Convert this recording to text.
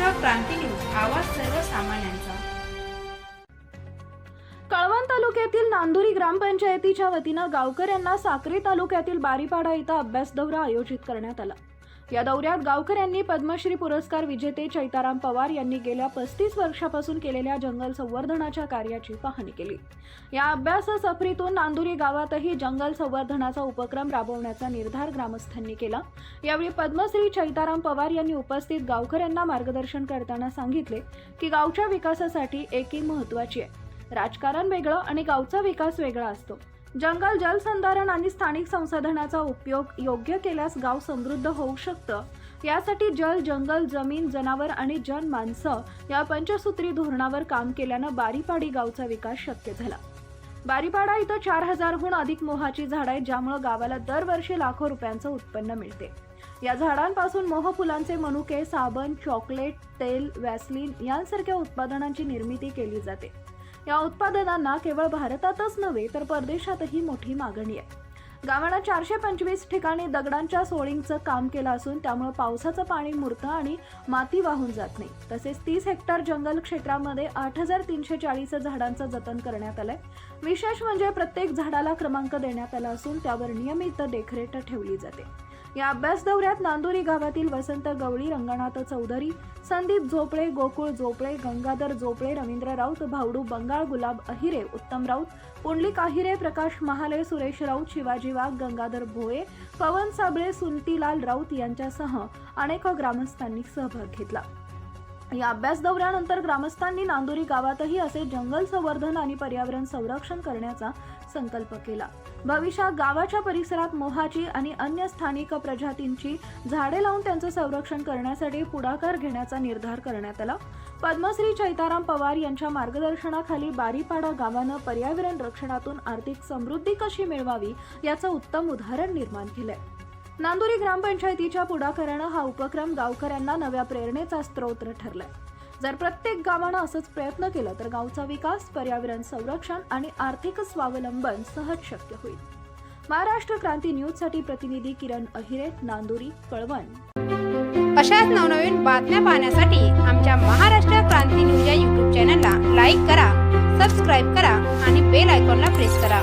Maharashtra Kranti news आवाज सर्वसामान्यांचा. कळवण तालुक्यातील नांदुरी ग्रामपंचायतीच्या वतीनं गावकऱ्यांना साक्री तालुक्यातील बारीपाडा इथं अभ्यास दौरा आयोजित करण्यात आला. या दौऱ्यात गावकऱ्यांनी पद्मश्री पुरस्कार विजेते चैताराम पवार यांनी गेल्या पस्तीस वर्षापासून केलेल्या जंगल संवर्धनाच्या कार्याची पाहणी केली. या अभ्यास सफरीतून नांदुरी गावातही जंगल संवर्धनाचा उपक्रम राबवण्याचा निर्धार ग्रामस्थांनी केला. यावेळी पद्मश्री चैताराम पवार यांनी उपस्थित गावकऱ्यांना मार्गदर्शन करताना सांगितले की गावच्या विकासासाठी एकी महत्वाची आहे. राजकारण वेगळं आणि गावचा विकास वेगळा असतो. जंगल जलसंधारण आणि स्थानिक संसाधनाचा उपयोग योग्य केल्यास गाव समृद्ध होऊ शकतं. यासाठी जल जंगल जमीन जनावर आणि जन माणसं या पंचसूत्री धोरणावर काम केल्यानं बारीपाडी गावचा विकास शक्य झाला. बारीपाडा इथं चार हजारहून अधिक मोहाची झाडं आहेत ज्यामुळे गावाला दरवर्षी लाखो रुपयांचं उत्पन्न मिळते. या झाडांपासून मोहफुलांचे मनुके साबण चॉकलेट तेल वॅसलिन यांसारख्या उत्पादनांची निर्मिती केली जाते. या उत्पादनांना केवळ भारतातच नव्हे तर परदेशातही मोठी मागणी आहे. गावानं चारशे पंचवीस ठिकाणी दगडांच्या सोळींचं काम केलं असून त्यामुळे पावसाचं पाणी मुरतं आणि माती वाहून जात नाही. तसेच तीस हेक्टर जंगल क्षेत्रामध्ये आठ हजार तीनशे चाळीस झाडांचं जतन करण्यात आलंय. विशेष म्हणजे प्रत्येक झाडाला क्रमांक देण्यात आला असून त्यावर नियमित देखरेख ठेवली जाते. या अभ्यास दौऱ्यात नांदुरी गावातील वसंत गवळी रंगनाथ चौधरी संदीप झोपळे गोकुळ झोपळे गंगाधर झोपळे रवींद्र राऊत भावडू बंगाळ गुलाब अहिरे उत्तम राऊत पुंडलिक अहिरे प्रकाश महाले सुरेश राऊत शिवाजी वाघ गंगाधर भोये पवन साबळे सुलतीलाल राऊत यांच्यासह अनेक ग्रामस्थांनी सहभाग घेतला. या अभ्यास दौऱ्यानंतर ग्रामस्थांनी नांदुरी गावातही असे जंगल संवर्धन आणि पर्यावरण संरक्षण करण्याचा संकल्प केला. भविष्यात गावाच्या परिसरात मोहाची आणि अन्य स्थानिक प्रजातींची झाडे लावून त्यांचं संरक्षण करण्यासाठी पुढाकार घेण्याचा निर्धार करण्यात आला. पद्मश्री चैताराम पवार यांच्या मार्गदर्शनाखाली बारीपाडा गावानं पर्यावरण रक्षणातून आर्थिक समृद्धी कशी मिळवावी याचं उत्तम उदाहरण निर्माण केलंय. नांदुरी ग्रामपंचायतीच्या पुढाकारानं हा उपक्रम गावकऱ्यांना नव्या प्रेरणेचा स्रोत ठरलाय. जर प्रत्येक गावानं असंच प्रयत्न केलं तर गावचा विकास पर्यावरण संरक्षण आणि आर्थिक स्वावलंबन सहज शक्य होईल. महाराष्ट्र क्रांती न्यूजसाठी प्रतिनिधी किरण अहिरे नांदुरी कळवण. अशाच नवनवीन बातम्या पाहण्यासाठी आमच्या महाराष्ट्र क्रांती न्यूज या यूट्यूब चॅनलला लाईक करा सबस्क्राईब करा आणि बेल आयकॉनला प्रेस करा.